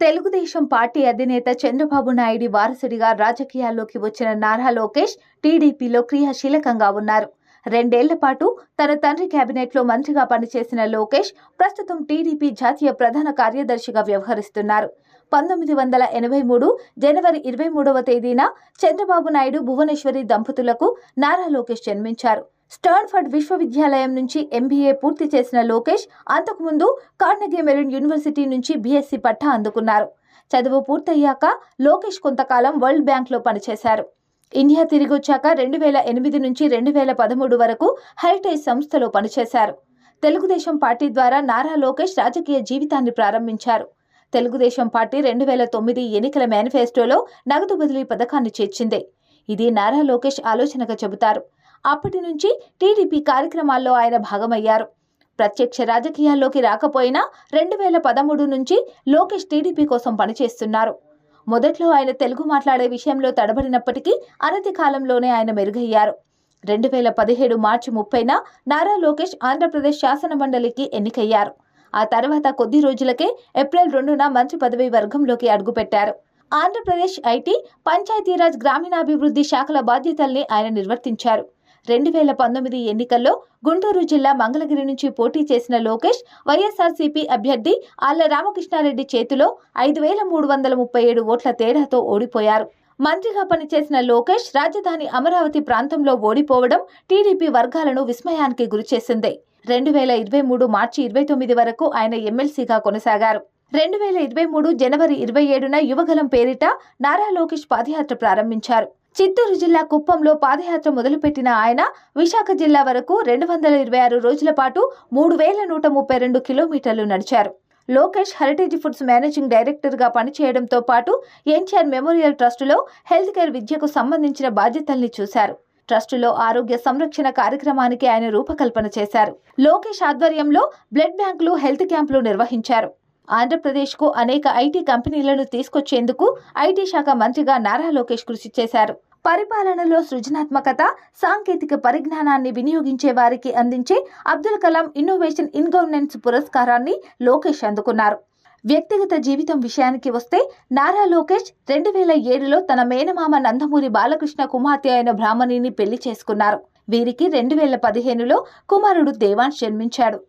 Telugu Desam party అధినేత చంద్రబాబు నాయుడి వారసుడిగా రాజకీయాల్లోకి వచ్చిన నారా లోకేష్ టీడీపీలో క్రియాశీలకంగా ఉన్నారు. రెండేళ్ళ పాటు తన తండ్రి కేబినెట్లో మంత్రిగా పనిచేసిన లోకేష్ ప్రస్తుతం టీడీపీ జాతీయ ప్రధాన కార్యదర్శిగా వ్యవహరిస్తున్నారు. పంతొమ్మిది వందల ఎనభై మూడు జనవరి ఇరవై మూడవ తేదీన చంద్రబాబు నాయుడు భువనేశ్వరి దంపతులకు నారా లోకేష్ జన్మించారు. స్టాన్ఫర్డ్ విశ్వవిద్యాలయం నుంచి ఎంబీఏ పూర్తి చేసిన లోకేష్ అంతకుముందు కార్నెగీ మెరిన్ యూనివర్సిటీ నుంచి బీఎస్సీ పట్టా అందుకున్నారు. చదువు పూర్తయ్యాక లోకేష్ కొంతకాలం వరల్డ్ బ్యాంక్లో పనిచేశారు. ఇండియా తిరిగి వచ్చాక రెండు వేల ఎనిమిది నుంచి రెండు వేల పదమూడు వరకు హెరిటేజ్ సంస్థలో పనిచేశారు. తెలుగుదేశం పార్టీ ద్వారా నారా లోకేష్ రాజకీయ జీవితాన్ని ప్రారంభించారు. తెలుగుదేశం పార్టీ రెండు వేల తొమ్మిది ఎన్నికల మేనిఫెస్టోలో నగదు బదిలీ పథకాన్ని చేర్చింది. ఇది నారా లోకేష్ ఆలోచనగా చెబుతారు. అప్పటి నుంచి టీడీపీ కార్యక్రమాల్లో ఆయన భాగమయ్యారు. ప్రత్యక్ష రాజకీయాల్లోకి రాకపోయినా రెండు వేల పదమూడు నుంచి లోకేష్ టీడీపీ కోసం పనిచేస్తున్నారు. మొదట్లో ఆయన తెలుగు మాట్లాడే విషయంలో తడబడినప్పటికీ అనతి కాలంలోనే ఆయన మెరుగయ్యారు. రెండు వేల పదిహేడు మార్చి ముప్పైన నారా లోకేష్ ఆంధ్రప్రదేశ్ శాసన మండలికి ఎన్నికయ్యారు. ఆ తర్వాత కొద్ది రోజులకే ఏప్రిల్ రెండున మంత్రి పదవి వర్గంలోకి అడుగుపెట్టారు. ఆంధ్రప్రదేశ్ ఐటీ పంచాయతీరాజ్ గ్రామీణాభివృద్ధి శాఖల బాధ్యతల్ని ఆయన నిర్వర్తించారు. రెండు వేల పంతొమ్మిది ఎన్నికల్లో గుంటూరు జిల్లా మంగళగిరి నుంచి పోటీ చేసిన లోకేష్ వైఎస్ఆర్సీపీ అభ్యర్థి ఆళ్ళ రామకృష్ణారెడ్డి చేతిలో ఐదు వేల మూడు వందల ముప్పై ఏడు ఓట్ల తేడాతో ఓడిపోయారు. మంత్రిగా పనిచేసిన లోకేష్ రాజధాని అమరావతి ప్రాంతంలో ఓడిపోవడం టీడీపీ వర్గాలను విస్మయానికి గురిచేసింది. రెండు వేల ఇరవై మూడు మార్చి ఇరవై తొమ్మిది వరకు ఆయన ఎమ్మెల్సీగా కొనసాగారు. రెండు వేల ఇరవై మూడు జనవరి ఇరవై ఏడున యువగలం పేరిట నారా లోకేష్ పాదయాత్ర ప్రారంభించారు. చిత్తూరు జిల్లా కుప్పంలో పాదయాత్ర మొదలుపెట్టిన ఆయన విశాఖ జిల్లా వరకు రెండు వందల ఇరవై ఆరు రోజుల పాటు మూడు వేల నూట ముప్పై రెండు కిలోమీటర్లు నడిచారు. లోకేష్ హెరిటేజ్ ఫుడ్స్ మేనేజింగ్ డైరెక్టర్గా పనిచేయడంతో పాటు ఎన్టీఆర్ మెమోరియల్ ట్రస్టులో హెల్త్ కేర్ విద్యకు సంబంధించిన బాధ్యతల్ని చూశారు. ట్రస్టులో ఆరోగ్య సంరక్షణ కార్యక్రమానికి ఆయన రూపకల్పన చేశారు. లోకేష్ ఆధ్వర్యంలో బ్లడ్ బ్యాంకులు హెల్త్ క్యాంపులు నిర్వహించారు. ఆంధ్రప్రదేశ్కు అనేక ఐటీ కంపెనీలను తీసుకొచ్చేందుకు ఐటీ శాఖ మంత్రిగా నారా లోకేష్ కృషి చేశారు. పరిపాలనలో సృజనాత్మకత సాంకేతిక పరిజ్ఞానాన్ని వినియోగించే వారికి అందించే Abdul Kalam innovation in governance పురస్కారాన్ని లోకేష్ అందుకున్నారు. వ్యక్తిగత జీవితం విషయానికి వస్తే నారా లోకేష్ రెండు వేల ఏడులో తన మేనమామ నందమూరి బాలకృష్ణ కుమార్తె అయిన బ్రాహ్మణిని పెళ్ళి చేసుకున్నారు. వీరికి రెండు వేల పదిహేనులో కుమారుడు దేవాన్ జన్మించాడు.